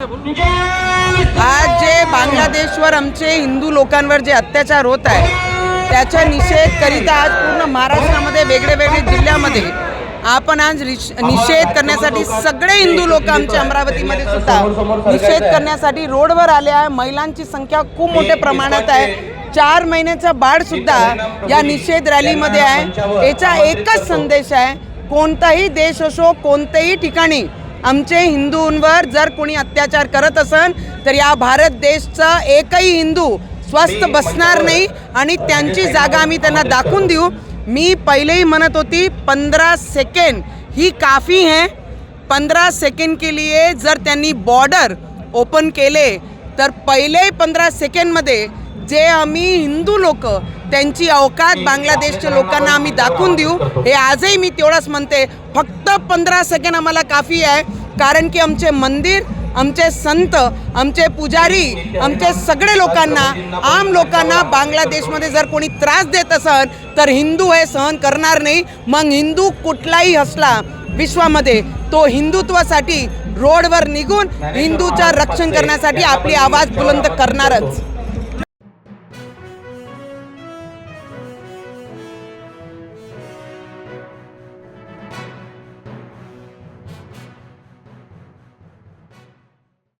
आज जे बांगलादेशवर आमचे हिंदू लोकांवर जे अत्याचार होत आहे त्याचा निषेध करिता आज पूर्ण महाराष्ट्रामध्ये वेगळे वेगळे जिल्ह्यामध्ये आपण आज निषेध करण्यासाठी सगळे हिंदू लोक आमच्या अमरावतीमध्ये सुद्धा निषेध करण्यासाठी रोडवर आले आहे. महिलांची संख्या खूप मोठ्या प्रमाणात आहे. चार महिन्याचा बाळ सुद्धा या निषेध रॅलीमध्ये आहे. याचा एकच संदेश आहे कोणताही देश असो कोणत्याही ठिकाणी आमचे हिंदूंवर जर कोणी अत्याचार करत असन तर या भारत देशचा एकही हिंदू स्वस्थ बसणार नाही आणि त्यांची जागा आम्ही त्यांना दाखवून देऊ. मी पहिलेही म्हणत होती पंधरा सेकंड ही काफी है. पंधरा सेकंड के लिए जर त्यांनी बॉर्डर ओपन केले तर पहिले पंधरा सेकंडमध्ये जे आम्ही हिंदू लोक त्यांची अवकात बांगलादेशच्या लोकांना आम्ही दाखवून देऊ हे आजही मी तेवढंच म्हणते. फक्त पंधरा सेकंड आम्हाला काफी आहे कारण की आमचे मंदिर आमचे संत आमचे पुजारी आमचे सगळे लोकांना आम लोकांना बांगलादेशमध्ये जर कोणी त्रास देत असेल तर हिंदू हे सहन करणार नाही. मग हिंदू कुठलाही असला विश्वामध्ये तो हिंदुत्वासाठी रोडवर निघून हिंदूचं रक्षण करण्यासाठी आपली आवाज बुलंद करणारच.